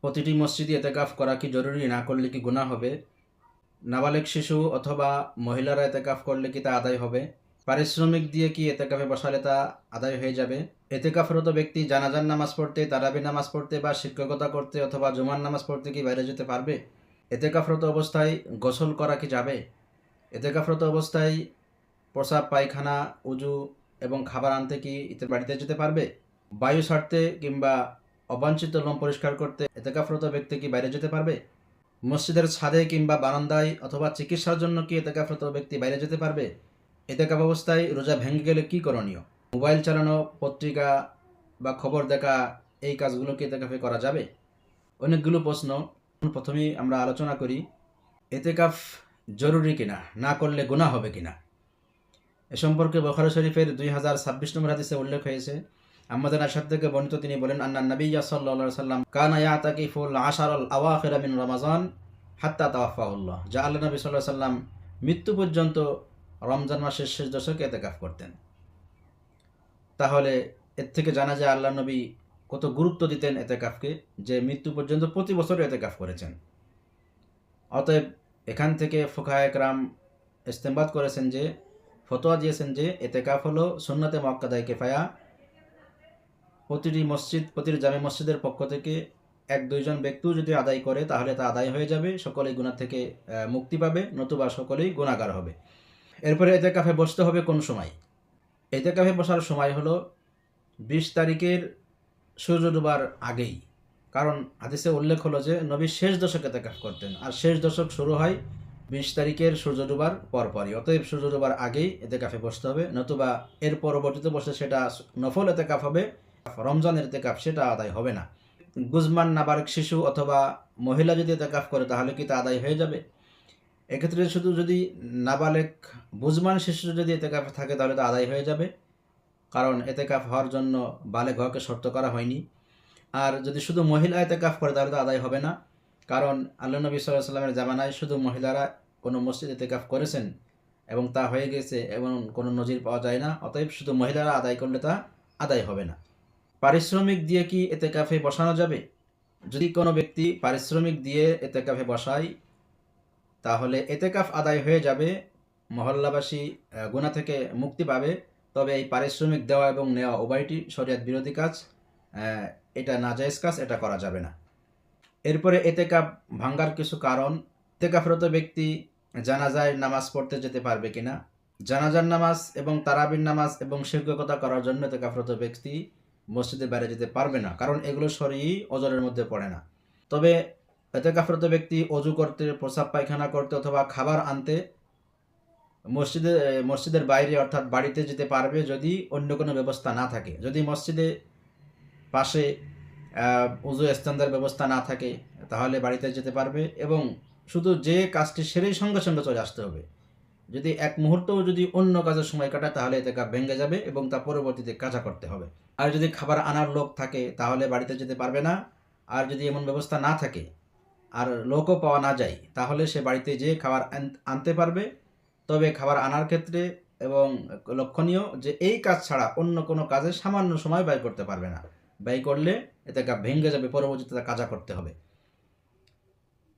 প্রতিটি মসজিদে এতেকাফ করা কি জরুরি, না করলে কি গুনাহ হবে? নাবালেক শিশু অথবা মহিলারা এতেকাফ করলে কি তা আদায় হবে? পারিশ্রমিক দিয়ে কি এতেকাফে বসালে তা আদায় হয়ে যাবে? এতেকাফরত ব্যক্তি জানাজান নামাজ পড়তে, তারাবি নামাজ পড়তে বা শিক্ষকতা করতে অথবা জুমার নামাজ পড়তে কি বাইরে যেতে পারবে? এতেকাফরত অবস্থায় গোসল করা কি যাবে? এতেকাফরত অবস্থায় প্রসাব, পায়খানা, উজু এবং খাবার আনতে কি বাড়িতে যেতে পারবে? বায়ু ছাড়তে কিংবা অবাঞ্ছিত লোম পরিষ্কার করতে এতেকাফরত ব্যক্তি কি বাইরে যেতে পারবে? মসজিদের ছাদে কিংবা বারান্দায় অথবা চিকিৎসার জন্য কি এতেকাফরত ব্যক্তি বাইরে যেতে পারবে? এতেকাফ অবস্থায় রোজা ভেঙে গেলে কি করণীয়? মোবাইল চালানো, পত্রিকা বা খবর দেখা, এই কাজগুলো কি এতেকাফে করা যাবে? অনেকগুলো প্রশ্ন। প্রথমেই আমরা আলোচনা করি, এতেকাফ জরুরি কিনা? না করলে গুনাহ হবে কিনা? এ সম্পর্কে বখারা শরীফের দুই হাজার ছাব্বিশ নম্বর হাদিসে উল্লেখ হয়েছে আমাদের আসাদ থেকে বর্ণিত তিনি বলেন, আন্না নবিয়া সাল্লা সাল্লাম কানা ইয়াতাকি ফুল আশারল আওয়াখিরা মিন রমাজান হাত্তা তাওয়াফাউল্লাহ যা আল্লাহ নবী সাল্লাহ সাল্লাম মৃত্যু পর্যন্ত রমজান মাসের শেষ দশকে এতেকাফ করতেন। তাহলে এর থেকে জানা যায় আল্লাহ নবী কত গুরুত্ব দিতেন এতে এতেকাফকে, যে মৃত্যু পর্যন্ত প্রতি বছর এতেকাফ করেছেন। অতএব এখান থেকে ফোকা একরাম ইস্তেমবাদ করেছেন যে, ফতোয়া দিয়েছেন যে এতে এতেকাফ হলো সুন্নতে মক্কাদায় কেফায়া প্রতিটি মসজিদ, প্রতিটি জামে মসজিদের পক্ষ থেকে এক দুইজন ব্যক্তিও যদি আদায় করে, তাহলে তা আদায় হয়ে যাবে। সকলেই গুণা থেকে মুক্তি পাবে, নতুবা সকলেই গুণাগার হবে। এরপরে এতে কাফে বসতে হবে কোন সময়? এতে কাফে বসার সময় হলো বিশ তারিখের সূর্য ডুবার আগেই। কারণ হাদিসে উল্লেখ হলো যে, নবী শেষ দশকে এতেকাফ করতেন। আর শেষ দশক শুরু হয় বিশ তারিখের সূর্য ডুবার পরপরই। অতএব সূর্য ডুবার আগেই এতে কাফে বসতে হবে। নতুবা এর পরবর্তীতে বসে সেটা নফল এতে কাফ হবে। রমজানের এতে কাফ সেটা আদায় হবে না। গুজমান নাবালক শিশু অথবা মহিলা যদি এতে কাফ করে, তাহলে কি তা আদায় হয়ে যাবে? এক্ষেত্রে শুধু যদি নাবালেক বুজমান শিশু যদি এতে কাফ থাকে, তাহলে তা আদায় হয়ে যাবে। কারণ এতে কাফ হওয়ার জন্য বালেক হওয়াকে শর্ত করা হয়নি। আর যদি শুধু মহিলা এতে কাফ করে, তাহলে তো আদায় হবে না। কারণ আল্লাহ নবী সাল্লাহ সাল্লামের জামানায় শুধু মহিলারা কোনো মসজিদে এতেকাফ করেছেন এবং তা হয়ে গেছে এবং কোনো নজির পাওয়া যায় না। অতএব শুধু মহিলারা আদায় করলে তা আদায় হবে না। পারিশ্রমিক দিয়ে কি এতে কাফে বসানো যাবে? যদি কোনো ব্যক্তি পারিশ্রমিক দিয়ে এতে কাফে বসায়, তাহলে এতে কাফ আদায় হয়ে যাবে, মহল্লাবাসী গুনাহ থেকে মুক্তি পাবে। তবে এই পারিশ্রমিক দেওয়া এবং নেওয়া উভয়টি শরিয়াত বিরোধী কাজ এটা নাজায়েজ কাজ, এটা করা যাবে না। এরপরে এতে এতেকাপ ভাঙ্গার কিছু কারণ। এতে এতেকাফরত ব্যক্তি জানাজায় নামাজ পড়তে যেতে পারবে কিনা? জানাজার নামাজ এবং তারাবির নামাজ এবং শিক্ষকতা করার জন্য এতে এতেকাফরত ব্যক্তি মসজিদের বাইরে যেতে পারবে না, কারণ এগুলো সরিয়ে অজরের মধ্যে পড়ে না। তবে এতেকাফরত ব্যক্তি অজু করতে, প্রসাব পায়খানা করতে অথবা খাবার আনতে মসজিদে মসজিদের বাইরে অর্থাৎ বাড়িতে যেতে পারবে যদি অন্য কোনো ব্যবস্থা না থাকে। যদি মসজিদে পাশে উজু স্থানদার ব্যবস্থা না থাকে, তাহলে বাড়িতে যেতে পারবে এবং শুধু যে কাজটি সেরেই সঙ্গে সঙ্গে চলে আসতে হবে। যদি এক মুহূর্তও যদি অন্য কাজের সময় কাটায়, তাহলে এতে কাপ ভেঙে যাবে এবং তা পরবর্তীতে কাজা করতে হবে। আর যদি খাবার আনার লোক থাকে, তাহলে বাড়িতে যেতে পারবে না। আর যদি এমন ব্যবস্থা না থাকে, আর লোকও পাওয়া না যায়, তাহলে সে বাড়িতে যেয়ে খাবার আনতে পারবে। তবে খাবার আনার ক্ষেত্রে এবং লক্ষণীয় যে এই কাজ ছাড়া অন্য কোনো কাজে সামান্য সময় ব্যয় করতে পারবে না। ব্যয় করলে এতে কাপ ভেঙে যাবে, পরবর্তীতে কাজা করতে হবে।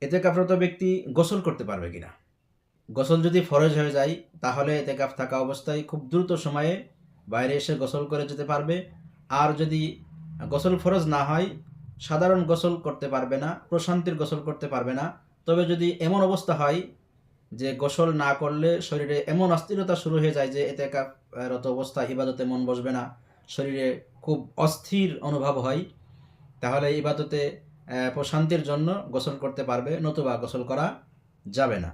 এতে কাপরত ব্যক্তি গোসল করতে পারবে কিনা? গোসল যদি ফরজ হয়ে যায়, তাহলে এতে কাপ থাকা অবস্থায় খুব দ্রুত সময়ে বাইরে এসে গোসল করে যেতে পারবে। আর যদি গোসল ফরজ না হয়, সাধারণ গোসল করতে পারবে না, প্রশান্তির গোসল করতে পারবে না। তবে যদি এমন অবস্থা হয় যে গোসল না করলে শরীরে এমন অস্থিরতা শুরু হয়ে যায় যে এতে রত অবস্থা, ইবাদতে মন বসবে না, শরীরে খুব অস্থির অনুভব হয়, তাহলে ইবাদতে প্রশান্তির জন্য গোসল করতে পারবে, নতুবা গোসল করা যাবে না।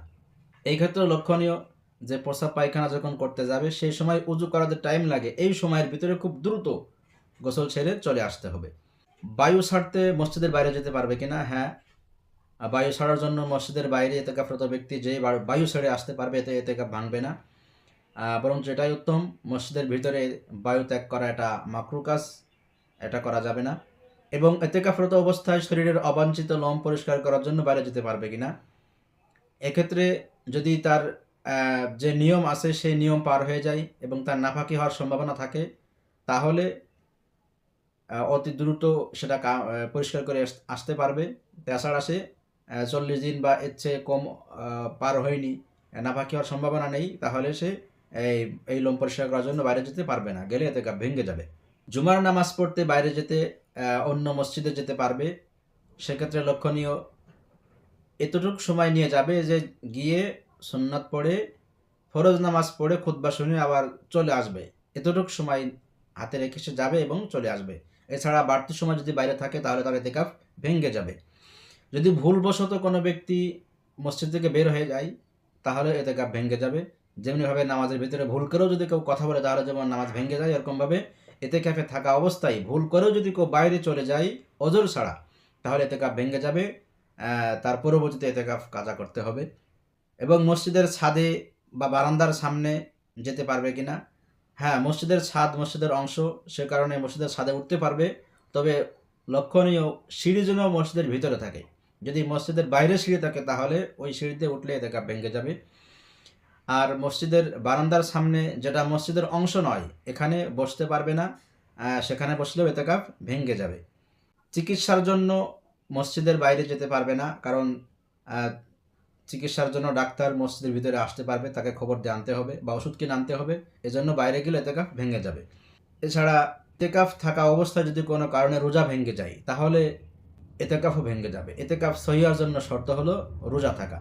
এই ক্ষেত্রে লক্ষণীয় যে প্রসাব পায়খানা যখন করতে যাবে, সেই সময় উজু করাতে টাইম লাগে। এই সময়ের ভিতরে খুব দ্রুত গোসল ছেড়ে চলে আসতে হবে। বায়ু ছাড়তে মসজিদের বাইরে যেতে পারবে কিনা? হ্যাঁ। বায়ু ছাড়ার জন্য মসজিদের বাইরে এতে এতেকাফরত ব্যক্তি যে বায়ু ছেড়ে আসতে পারবে, এতে এতেকাপ ভাঙবে না। বরং যেটাই উত্তম। মসজিদের ভিতরে বায়ু ত্যাগ করা এটা মাকরু কাজ, এটা করা যাবে না। এবং এতে এতেকাফরত অবস্থায় শরীরের অবাঞ্ছিত লোম পরিষ্কার করার জন্য বাইরে যেতে পারবে কিনা? এক্ষেত্রে যদি তার যে নিয়ম আছে সেই নিয়ম পার হয়ে যায় এবং তার নাফাকি হওয়ার সম্ভাবনা থাকে, তাহলে অতি দ্রুত সেটা পরিষ্কার করে আসতে পারবে। তাছাড়া সে চল্লিশ দিন বা এর চেয়ে কম পার হয়নি নাফাকি হওয়ার সম্ভাবনা নেই, তাহলে সে এই এই লোম পরিষ্কার করার জন্য বাইরে যেতে পারবে না। গেলে এতে ভেঙে যাবে। জুমার নামাজ পড়তে বাইরে যেতে অন্য মসজিদে যেতে পারবে। সেক্ষেত্রে লক্ষণীয় এতটুকু সময় নিয়ে যাবে যে গিয়ে সুন্নাত পড়ে, ফরজ নামাজ পড়ে, খুতবা শুনে আবার চলে আসবে। এতটুকু সময় হাতে রেখে সে যাবে এবং চলে আসবে। এছাড়া বাড়তি সময় যদি বাইরে থাকে, তাহলে তার এতেকাফ ভেঙে যাবে। যদি ভুলবশত কোনো ব্যক্তি মসজিদ থেকে বের হয়ে যায়, তাহলে এতেকাফ ভেঙে যাবে। যেমনিভাবে নামাজের ভিতরে ভুল করেও যদি কেউ কথা বলে, তাহলে যেমন নামাজ ভেঙে যায়, এরকমভাবে এতে ক্যাফে থাকা অবস্থায় ভুল করেও যদি কেউ বাইরে চলে যায়, অজর ছাড়া, তাহলে এতে কাপ ভেঙে যাবে। তার পরবর্তীতে এতেকাফ কাজা করতে হবে। এবং মসজিদের ছাদে বা বারান্দার সামনে যেতে পারবে কিনা? হ্যাঁ মসজিদের ছাদ, মসজিদের অংশ, সে কারণে মসজিদের ছাদে উঠতে পারবে। তবে লক্ষণীয় সিঁড়ি যেন মসজিদের ভিতরে থাকে। যদি মসজিদের বাইরে সিঁড়ি থাকে, তাহলে ওই সিঁড়িতে উঠলে এতেকাফ ভেঙে যাবে। আর মসজিদের বারান্দার সামনে যেটা মসজিদের অংশ নয়, এখানে বসতে পারবে না। সেখানে বসলেও এতেকাফ ভেঙে যাবে। চিকিৎসার জন্য মসজিদের বাইরে যেতে পারবে না, কারণ চিকিৎসার জন্য ডাক্তার মসজিদের ভিতরে আসতে পারবে, তাকে খবর দিয়ে আনতে হবে বা ওষুধ কিনে আনতে হবে, এজন্য বাইরে গেলে এতেকাফ ভেঙে যাবে। এছাড়া এতেকাফ থাকা অবস্থায় যদি কোনো কারণে রোজা ভেঙে যায়, তাহলে এতেকাফও ভেঙে যাবে। এতেকাফ সহি হওয়ার জন্য শর্ত হলো রোজা থাকা।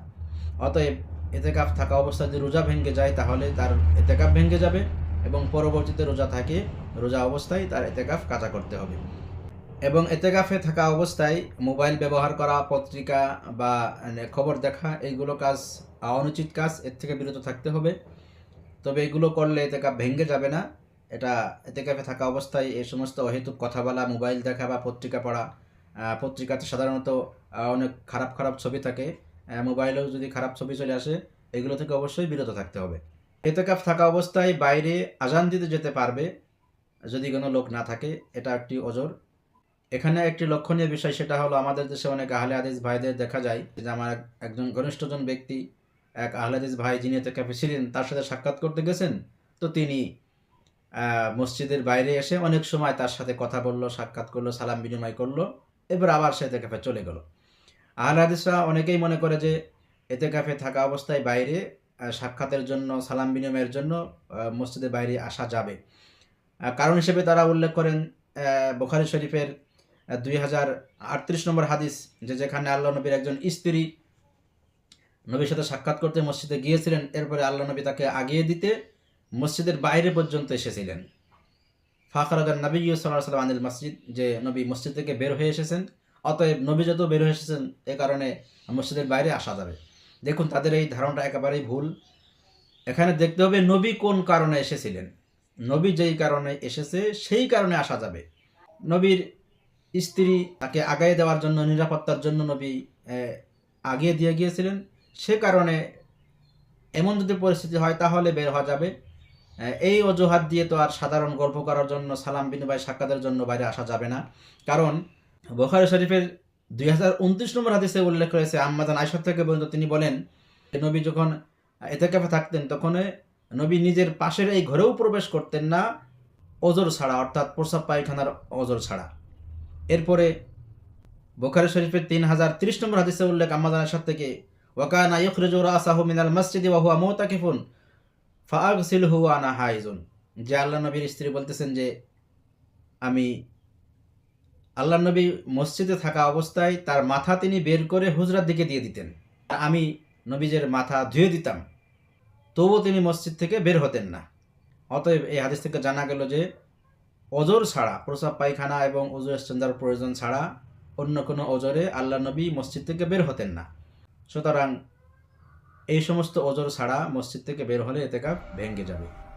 অতএব এতেকাফ থাকা অবস্থায় যদি রোজা ভেঙে যায়, তাহলে তার এতেকাফ ভেঙে যাবে এবং পরবর্তীতে রোজা থাকে, রোজা অবস্থায় তার এতেকাফ কাজা করতে হবে। এবং এতেকাফে থাকা অবস্থায় মোবাইল ব্যবহার করা, পত্রিকা বা খবর দেখা, এইগুলো কাজ অনুচিত কাজ, এর থেকে বিরত থাকতে হবে। তবে এগুলো করলে এতেকাফ ভেঙে যাবে না। এটা এতেকাফে থাকা অবস্থায় এই সমস্ত অহেতুক কথা বলা মোবাইল দেখা বা পত্রিকা পড়া পত্রিকাতে সাধারণত অনেক খারাপ খারাপ ছবি থাকে। মোবাইলেও যদি খারাপ ছবি চলে আসে, এগুলো থেকে অবশ্যই বিরত থাকতে হবে। এতেকাফ থাকা অবস্থায় বাইরে আজান দিতে যেতে পারবে, যদি কোনো লোক না থাকে, এটা একটি অজর। এখানে একটি লক্ষণীয় বিষয়, সেটা হলো আমাদের দেশে অনেক আহলে আদিস ভাইদের দেখা যায় যে আমার একজন ঘনিষ্ঠজন ব্যক্তি, এক আহলে হাদিস ভাই যিনি এতে ক্যাফে ছিলেন তার সাথে সাক্ষাৎ করতে গেছেন। তো তিনি মসজিদের বাইরে এসে অনেক সময় তার সাথে কথা বলল, সাক্ষাৎ করল, সালাম বিনিময় করল, এবার আবার সে এতে ক্যাফে চলে গেল। আহলে হাদিসরা অনেকেই মনে করে যে এতে ক্যাফে থাকা অবস্থায় বাইরে সাক্ষাতের জন্য, সালাম বিনিময়ের জন্য মসজিদের বাইরে আসা যাবে। কারণ হিসেবে তারা উল্লেখ করেন বুখারী শরীফের দুই হাজার আটত্রিশ নম্বর হাদিস, যে যেখানে আল্লাহ নবীর একজন স্ত্রী নবীর সাথে সাক্ষাৎ করতে মসজিদে গিয়েছিলেন, এরপরে আল্লাহ নবী তাকে আগিয়ে দিতে মসজিদের বাইরে পর্যন্ত এসেছিলেন। ফাখরাজান নবী সাল্লাহ সাল্লাম আনিল মসজিদ, যে নবী মসজিদ থেকে বের হয়ে এসেছেন। অতএব নবী যত বের হয়ে এসেছেন, এ কারণে মসজিদের বাইরে আসা যাবে। দেখুন, তাদের এই ধারণাটা একেবারেই ভুল। এখানে দেখতে হবে নবী কোন কারণে এসেছিলেন। নবী যেই কারণে এসেছে, সেই কারণে আসা যাবে। নবীর স্ত্রী তাকে আগায় দেওয়ার জন্য, নিরাপত্তার জন্য নবী আগিয়ে দিয়ে গিয়েছিলেন। সে কারণে এমন যদি পরিস্থিতি হয়, তাহলে বের হওয়া যাবে। এই অজুহাত দিয়ে তো আর সাধারণ গল্প করার জন্য, সালাম বিনিময় সাক্ষাতের জন্য বাইরে আসা যাবে না। কারণ বোখারি শরীফের দুই হাজার উনত্রিশ নম্বর হাদিসে উল্লেখ রয়েছে আম্মাদান আয়সর থেকে পর্যন্ত তিনি বলেন নবী যখন এতে কাফে থাকতেন, তখন নবী নিজের পাশের এই ঘরেও প্রবেশ করতেন না ওজোর ছাড়া, অর্থাৎ প্রসাব পায়খানার ওজোর ছাড়া। এরপরে বোখারি শরীফের তিন হাজার তিরিশ নম্বর হাদিসে উল্লেখ আম্মাদান আয়সর থেকে ওয়াকানা ইখরিজু রাসাহু মিনাল মসজিদি ওয়া হুয়া মুতাকিফুন, ফাআগসিলহু ওয়া আনা হাইজুন। যে আল্লাহ নবীর স্ত্রী বলতেছেন যে, আমি আল্লাহ নবী মসজিদে থাকা অবস্থায় তার মাথা তিনি বের করে হুজরার দিকে দিয়ে দিতেন। আমি নবীজের মাথা ধুয়ে দিতাম। তবুও তিনি মসজিদ থেকে বের হতেন না। অতএব এই হাদিস থেকে জানা গেল যে অজর ছাড়া, প্রসাব পায়খানা এবং অজর স্টেঞ্জার প্রয়োজন ছাড়া অন্য কোনো অজরে আল্লাহ নবী মসজিদ থেকে বের হতেন না। সুতরাং এই সমস্ত অজর ছাড়া মসজিদ থেকে বের হলে এতে কাপ ভেঙে যাবে।